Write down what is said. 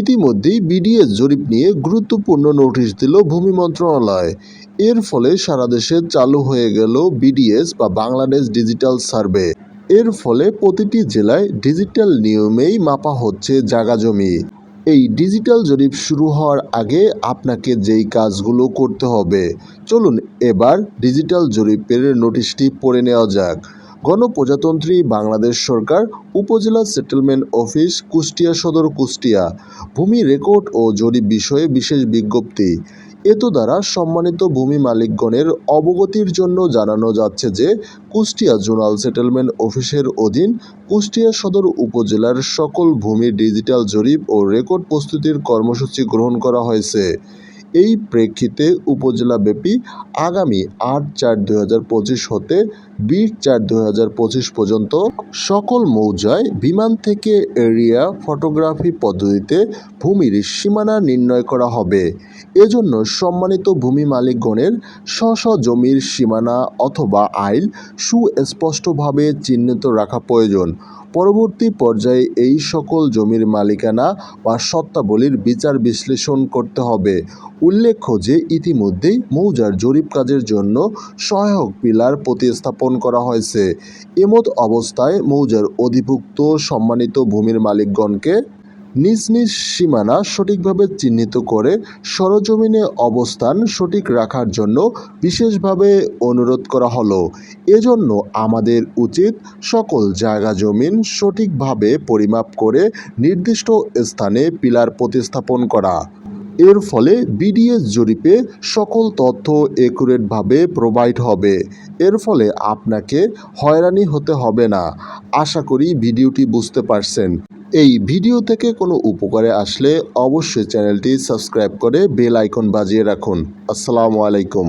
ইতিমধ্যেই বিডিএস জরিপ নিয়ে গুরুত্বপূর্ণ নোটিশ দিল ভূমি মন্ত্রণালয়। এর ফলে সারা দেশে চালু হয়ে গেল বিডিএস বা বাংলাদেশ ডিজিটাল সার্ভে। এর ফলে প্রতিটি জেলায় ডিজিটাল নিয়মেই মাপা হচ্ছে জায়গা জমি। এই ডিজিটাল জরিপ শুরু হওয়ার আগে আপনাকে যেই কাজগুলো করতে হবে। চলুন এবার ডিজিটাল জরিপের নোটিশটি পড়ে নেওয়া যাক। গণপ্রজাতন্ত্রী বাংলাদেশ সরকার, উপজেলা সেটেলমেন্ট অফিস কুষ্টিয়া সদর কুষ্টিয়া। ভূমি রেকর্ড ও জরিপ বিষয়ে বিশেষ বিজ্ঞপ্তি। এত দ্বারা সম্মানিত ভূমি মালিকগণের অবগতির জন্য জানানো যাচ্ছে যে, কুষ্টিয়া জোনাল সেটেলমেন্ট অফিসের অধীন কুষ্টিয়া সদর উপজেলার সকল ভূমি ডিজিটাল জরিপ ও রেকর্ড প্রস্তুতির কর্মসূচি গ্রহণ করা হয়েছে। এই প্রেক্ষিতে উপজেলাব্যাপী আগামী আট চার পঁচিশ হতে বিশ চার দু পর্যন্ত সকল মৌজায় বিমান থেকে এরিয়া ফটোগ্রাফি পদ্ধতিতে ভূমির সীমানা নির্ণয় করা হবে। এজন্য সম্মানিত ভূমি মালিকগণের স্ব স্ব জমির সীমানা অথবা আইল সুস্পষ্টভাবে চিহ্নিত রাখা প্রয়োজন। পরবর্তী পর্যায়ে এই সকল জমির মালিকানা বা সত্তাবলীর বিচার বিশ্লেষণ করতে হবে। উল্লেখ্য যে ইতিমধ্যেই মৌজার জরিপ কাজের জন্য সহায়ক পিলার প্রতিস্থাপন করা হয়েছে। এমত অবস্থায় মৌজার অধিভুক্ত সম্মানিত ভূমির মালিকগণকে নিজ নিজ সীমানা সঠিকভাবে চিহ্নিত করে সরজমিনে অবস্থান সঠিক রাখার জন্য বিশেষভাবে অনুরোধ করা হলো। এজন্য আমাদের উচিত সকল জায়গা জমিন সঠিকভাবে পরিমাপ করে নির্দিষ্ট স্থানে পিলার প্রতিস্থাপন করা। এর ফলে বিডিএস জরিপে সকল তথ্য একুরেটভাবে প্রোভাইড হবে। এর ফলে আপনাকে হয়রানি হতে হবে না। আশা করি ভিডিওটি বুঝতে পারছেন। এই ভিডিও থেকে কোনো উপকারে আসলে অবশ্যই চ্যানেলটি সাবস্ক্রাইব করে বেল আইকন বাজিয়ে রাখুন। আসসালামু আলাইকুম।